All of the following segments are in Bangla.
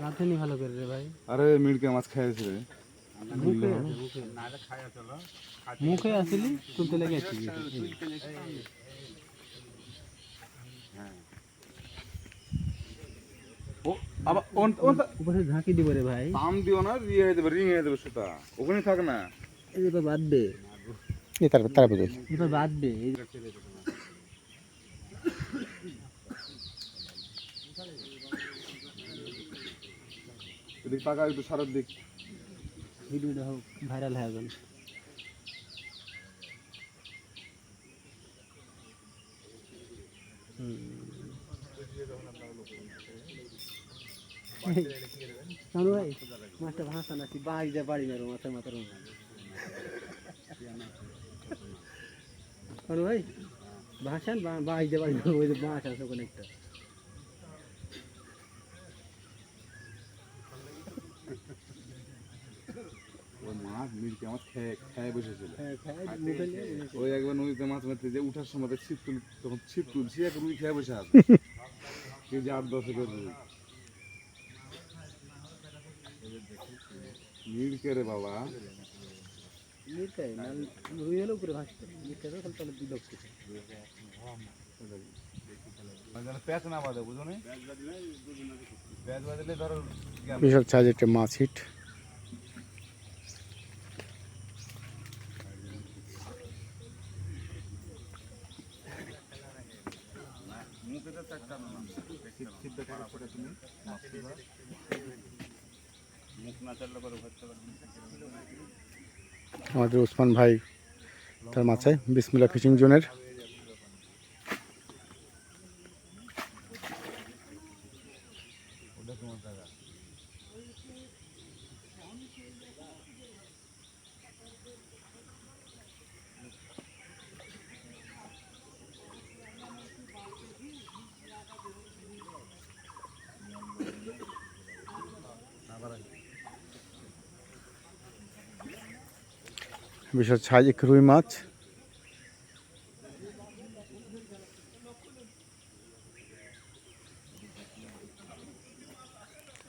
গাঁথেনি ভালো করে রে ভাই আরে মিড়কে মাছ খাইছে রে মুখে মুখে আসিলি তুলতে লেগে আছি ও আবার ওন ওন উপরে ঝাঁকি দিব রে ভাই পাম দিও না ইয়ে হয়ে যাবে রিং হয়ে যাবে সুতা ওখানে থাক না এই যে এবার বাঁধবে তার তার বদল এবার বাঁধবে এই যে- এদিক টাকা একটু সারের দিক। ভিডিওটা হোক ভাইরাল হয়ে গেল। ভাই মাছটা ভাষা নাকি? বাড়ি যা বাড়ি মারো মাথার মাথার কানু ভাই ভাষান বাড়ি যা বাড়ি মারো ওই যে বাঁশ আছে ওখানে একটা। মাছ খেয়ে খেয়ে বসেছিল। হ্যাঁ ওই একবার নদীতে মাছ মারতে যে উঠার সময় তো ছিপ তুল তখন ছিপ তুলছি এক রুই খেয়ে বসে আছে। কেজি আট দশ করে রে বাবা? রুই হলো উপরে ভাসতে। মিরকাই তো খালি তলে বিলক কিছু যেন প্যাচ না বাঁধে বুঝো নি? প্যাচ বাঁধলে ধরো গেল। বিশাল সাইজ একটা মাছ হিট। আমাদের উসমান ভাই তার মাথায় বিসমিল্লা ফিশিং জোনের বিশাল সাইজ এক রুই মাছ।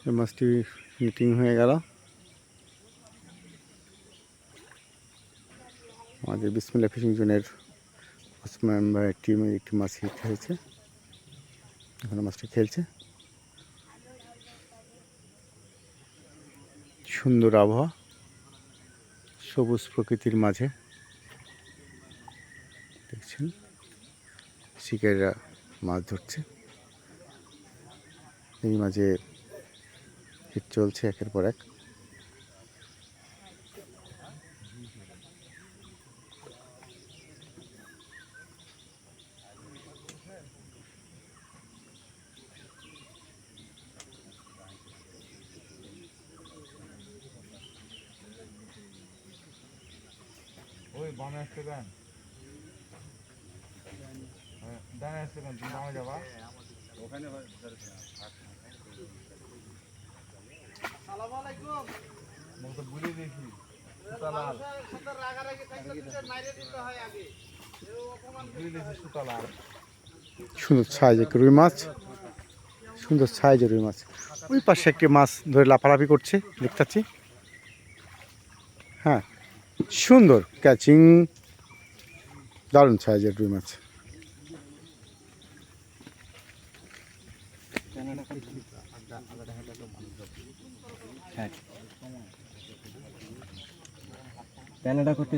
এই মাছটি মিটিং হয়ে গেল। আমাদের বিসমিল্লা ফিশিং জোনের ওসমান একটি মাছ হিট হয়েছে। এখানে মাছটি খেলছে। সুন্দর আবহাওয়া। সবুজ প্রকৃতির মাঝে। দেখছেন? শিকারীরা মাছ ধরছে। এই মাঝে হিট চলছে একের পর এক। ওই বামে আসতে দেন। হ্যাঁ, ডানে আসতে দেন তুমি বামে যাবা। ওখানে তো সুন্দর সাইজ রুই মাছ। সুন্দর সাইজের রুই মাছ। ওই পাশে একটি মাছ ধরে লাফালাফি করছে দেখতে হ্যাঁ। সুন্দর ক্যাচিং দারুণ সাইজের রুই মাছ করতে